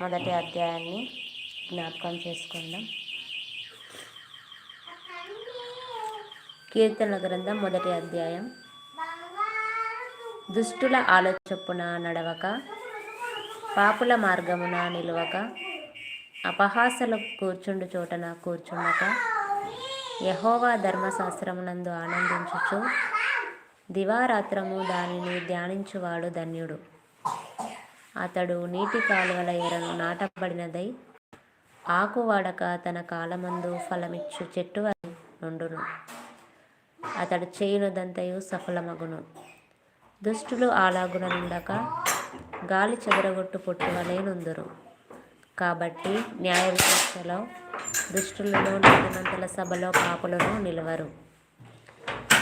మొదటి అధ్యాయాన్ని జ్ఞాపకం చేసుకుందాం. కీర్తన గ్రంథం మొదటి అధ్యాయం. దుష్టుల ఆలోచప్పున నడవక పాపుల మార్గమున నిలవక అపహాసలు కూర్చుండు చోటన కూర్చుండక యహోవా ధర్మశాస్త్రమునందు ఆనందించుచు దివారాత్రము దానిని ధ్యానించువాడు ధన్యుడు. అతడు నీటి కాలువల ఎరను నాటబడినదై ఆకు వాడక తన కాలమందు ఫలమిచ్చు చెట్టు నుండును. అతడు చేయునదంతయు సఫలమగును. దుష్టులు ఆలాగున నుండక గాలి చెదరగొట్టు పొట్టువలే నుందురు కాబట్టి న్యాయ విమర్శలో దుష్టులను నీతిమంతుల సభలో పాపులను నిలవరు.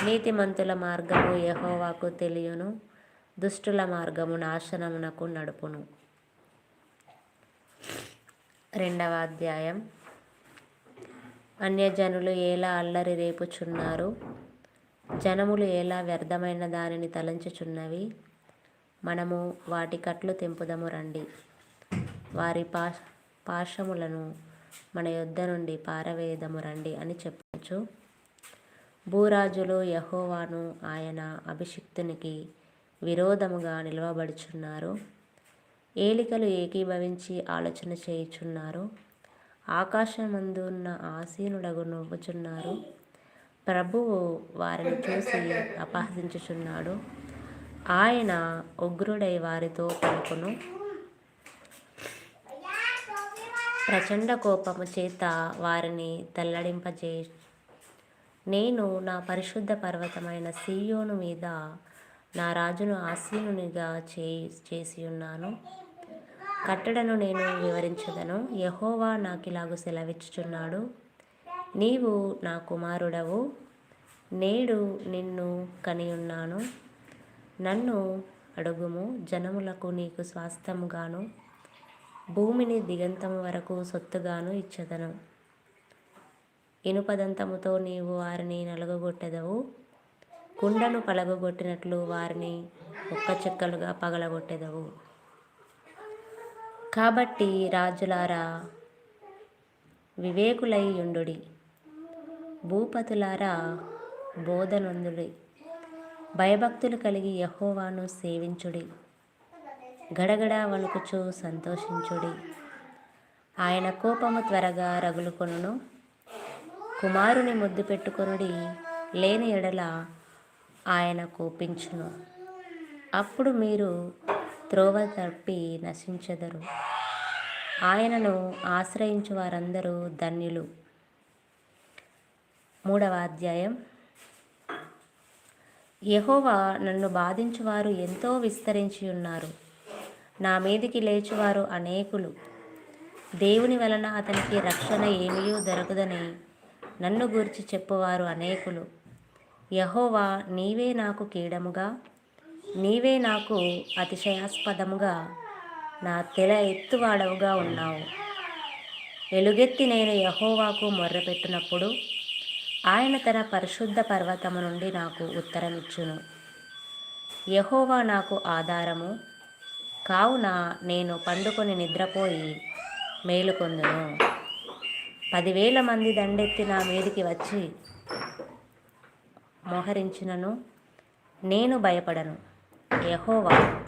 నీతిమంతుల మార్గము యహోవాకు తెలియను. దుష్టుల మార్గము నాశనమునకు నడుపును. రెండవ అధ్యాయం. అన్యజనులు ఎలా అల్లరి రేపుచున్నారు? జనములు ఎలా వ్యర్థమైన దానిని తలంచుచున్నవి? మనము వాటి కట్లు తెంపుదము రండి. వారి పా పాశములను మన యొద్ద నుండి పారవేయదము రండి అని చెప్పచ్చు. భూరాజులు యహోవాను ఆయన అభిషిక్తునికి విరోధముగా నిలవబడుచున్నారు. ఏలికలు ఏకీభవించి ఆలోచన చేయుచున్నారు. ఆకాశమందు ఉన్న ఆసీనుడగు నవ్వుచున్నారు. ప్రభువు వారిని చూసి అపహసించుచున్నాడు. ఆయన ఉగ్రుడై వారితో పలుకును. ప్రచండ కోపము చేత వారిని తల్లడింపజే నేను నా పరిశుద్ధ పర్వతమైన సీయోను మీద నా రాజును ఆసీనునిగా చే చేసి ఉన్నాను. కట్టడను నేను వివరించదను. యహోవా నాకిలాగు సెలవిచ్చుచున్నాడు. నీవు నా కుమారుడవు. నేడు నిన్ను కనియున్నాను. నన్ను అడుగుము. జనములకు నీకు స్వాస్థముగాను భూమిని దిగంతము వరకు సొత్తుగాను ఇచ్చదను. ఇనుపదంతముతో నీవు వారిని నలుగగొట్టెదవు. కుండను పలగొట్టినట్లు వారిని ఒక్క చెక్కలుగా పగలగొట్టెదవు. కాబట్టి రాజులారా వివేకులై యుండుడి భూపతులారా బోధనందుడి. భయభక్తులు కలిగి యహోవాను సేవించుడి. గడగడ వణుకుచు సంతోషించుడి. ఆయన కోపము త్వరగా రగులుకొనును. కుమారుని ముద్దు పెట్టుకొనుడి లేని ఎడల ఆయన కోపించును. అప్పుడు మీరు త్రోవ తప్పి నశించెదరు. ఆయనను ఆశ్రయించు వారందరూ ధన్యులు. మూడవ అధ్యాయం. యహోవా నన్ను బాధించువారు ఎంతో విస్తరించి ఉన్నారు. నా మీదికి లేచువారు అనేకులు. దేవుని వలన అతనికి రక్షణ ఏమీ దొరకదని నన్ను గూర్చి చెప్పువారు అనేకులు. యహోవా నీవే నాకు కీడముగా నీవే నాకు అతిశయాస్పదముగా నా తెల ఎత్తువాడవుగా ఉన్నావు. ఎలుగెత్తి నేను యహోవాకు మొర్రపెట్టినప్పుడు ఆయన తన పరిశుద్ధ పర్వతము నుండి నాకు ఉత్తరమిచ్చును. యహోవా నాకు ఆధారము కావున నేను పండుకొని నిద్రపోయి మేలుకొందును పదివేల మంది దండెత్తి నా మీదికి వచ్చి మోహరించినను. నేను భయపడను. యహోవా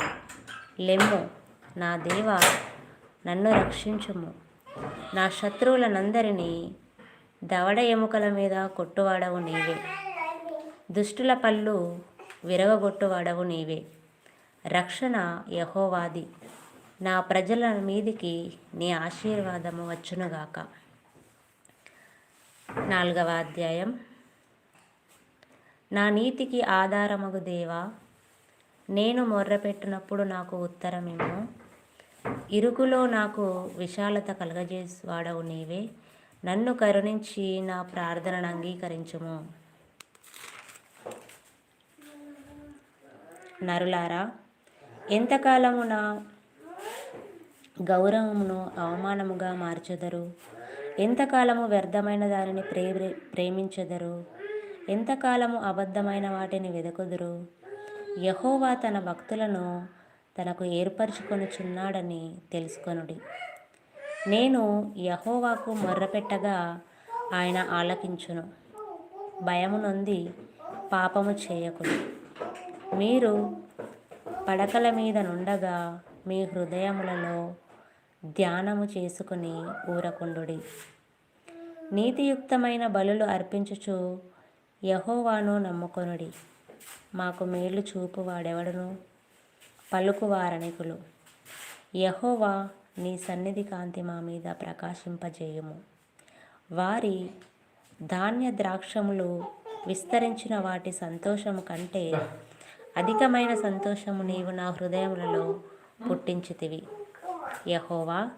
లెమ్ము. నా దేవ నన్ను రక్షించుము. నా శత్రువులనందరినీ దవడ ఎముకల మీద కొట్టువాడవు నీవే. దుష్టుల పళ్ళు విరగగొట్టువాడవు నీవే. రక్షణ యహోవాది. నా ప్రజల మీదికి నీ ఆశీర్వాదము వచ్చునుగాక. నాలుగవ అధ్యాయం. నా నీతికి ఆధారమగు దేవా నేను మొర్రపెట్టినప్పుడు నాకు ఉత్తరమేమో ఇరుకులో నాకు విశాలత కలగజేవాడవు నీవే. నన్ను కరుణించి నా ప్రార్థనను అంగీకరించుము. నరులారా ఎంతకాలము నా గౌరవమును అవమానముగా మార్చెదరు? ఎంతకాలము వ్యర్థమైన దానిని ప్రే ప్రేమించెదరు? ఎంతకాలము అబద్ధమైన వాటిని వెదకుదురు? యహోవా తన భక్తులను తనకు ఏర్పరచుకొనుచున్నాడని తెలుసుకొనుడి. నేను యహోవాకు మొర్రపెట్టగా ఆయన ఆలకించును. భయము నొంది పాపము చేయకుడు మీరు పడకల మీద నుండగా మీ హృదయములలో ధ్యానము చేసుకుని ఊరకుండుడి. నీతియుక్తమైన బలులు అర్పించుచు యహోవాను నమ్ముకొనుడి. మాకు మేలు చూపు వాడెవడును? పలుకువారనికులు యహోవా నీ సన్నిధి కాంతి మా మీద ప్రకాశింపజేయుము. వారి ధాన్య ద్రాక్షములు విస్తరించిన వాటి సంతోషము కంటే అధికమైన సంతోషము నీవు నా హృదయములలో పుట్టించితివి. యహోవా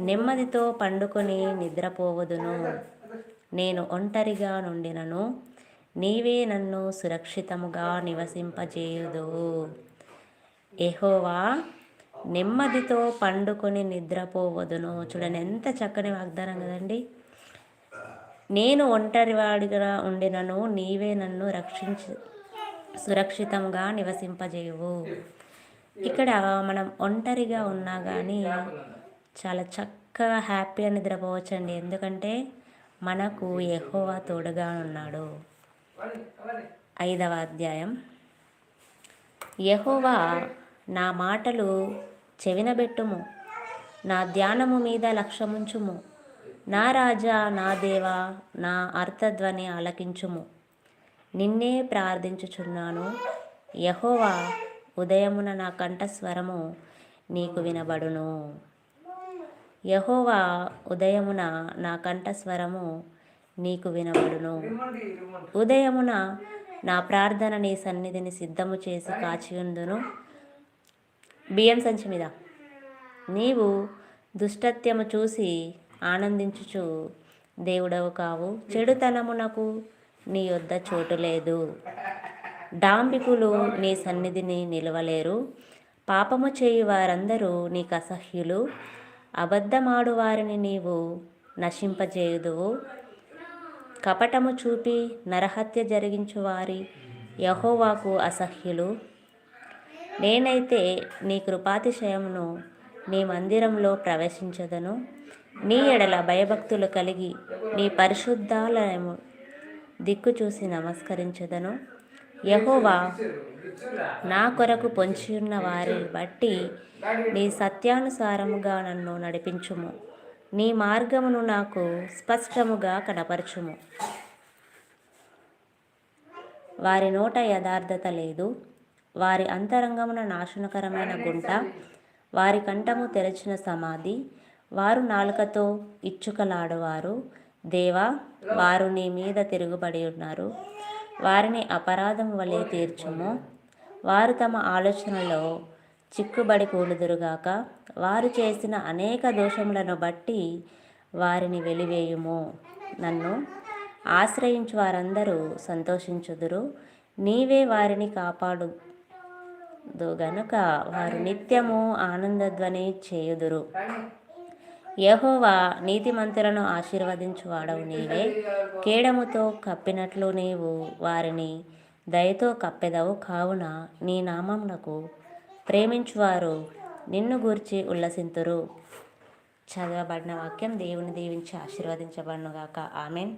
నెమ్మదితో పండుకొని నిద్రపోవదును. నేను ఒంటరిగా నుండినను. నీవే నన్ను సురక్షితముగా నివసింపజేయుదు. ఎహోవా నెమ్మదితో పండుకొని నిద్రపోవదును. చూడండి ఎంత చక్కని వాగ్దానం కదండి. నేను ఒంటరివాడిగా ఉండినను నీవే నన్ను రక్షించి సురక్షితంగా నివసింపజేయవు. ఇక్కడ మనం ఒంటరిగా ఉన్నా కానీ చాలా చక్కగా హ్యాపీగా నిద్రపోవచ్చండి. ఎందుకంటే మనకు ఎహోవా తోడుగా ఉన్నాడు ఐదవ అధ్యాయం. యహోవా నా మాటలు చెవినబెట్టుము. నా ధ్యానము మీద లక్ష్యముంచుము. నా రాజా నా దేవా నా అర్థధ్వని ఆలకించుము. నిన్నే ప్రార్థించుచున్నాను. యహోవా ఉదయమున నా కంఠస్వరము నీకు వినబడును. యహోవా ఉదయమున నా కంఠస్వరము నీకు వినబడును. ఉదయమున నా ప్రార్థన నీ సన్నిధిని సిద్ధము చేసి కాచియుందును. బియ్యం సంచి మీద. నీవు దుష్టత్యము చూసి ఆనందించుచు దేవుడవు కావు. చెడుతనమునకు నీ యొద్ద చోటు లేదు. డాంబికులు నీ సన్నిధిని నిలవలేరు. పాపము చేయు వారందరూ నీకు అసహ్యులు. అబద్ధమాడు వారిని నీవు నశింపజేయుదువు. కపటము చూపి నరహత్య జరిగించు వారి యహోవాకు అసహ్యులు. నేనైతే నీ కృపాతిశయమును నీ మందిరంలో ప్రవేశించదను. నీ ఎడల భయభక్తులు కలిగి నీ పరిశుద్ధాలయము దిక్కు చూసి నమస్కరించదను. యహోవా నా కొరకు పొంచి ఉన్న వారిని బట్టి నీ సత్యానుసారముగా నన్ను నడిపించుము. నీ మార్గమును నాకు స్పష్టముగా కనపరచుము. వారి నోట యథార్థత లేదు. వారి అంతరంగమున నాశనకరమైన గుంట వారి కంఠము తెరచిన సమాధి వారు నాలుకతో ఇచ్చుకలాడువారు. దేవా వారు నీ మీద తిరుగుబడి ఉన్నారు. వారిని అపరాధం వలె తీర్చుము. వారు తమ ఆలోచనలో చిక్కుబడి కూలుదురుగాక. వారు చేసిన అనేక దోషములను బట్టి వారిని వెలివేయుము. నన్ను ఆశ్రయించు వారందరూ సంతోషించుదురు. నీవే వారిని కాపాడు గనుక వారు నిత్యము ఆనందధ్వని చేయుదురు. యహోవా నీతిమంతులను ఆశీర్వదించువాడవు నీవే. కేడముతో కప్పినట్లు నీవు వారిని దయతో కప్పెదవు. కావున నీ నామమునకు ప్రేమించువారు. నిన్ను గూర్చి ఉల్లసింతురు. చదవబడిన వాక్యం దేవుని దీవించి ఆశీర్వదించబడునుగాక ఆమెన్.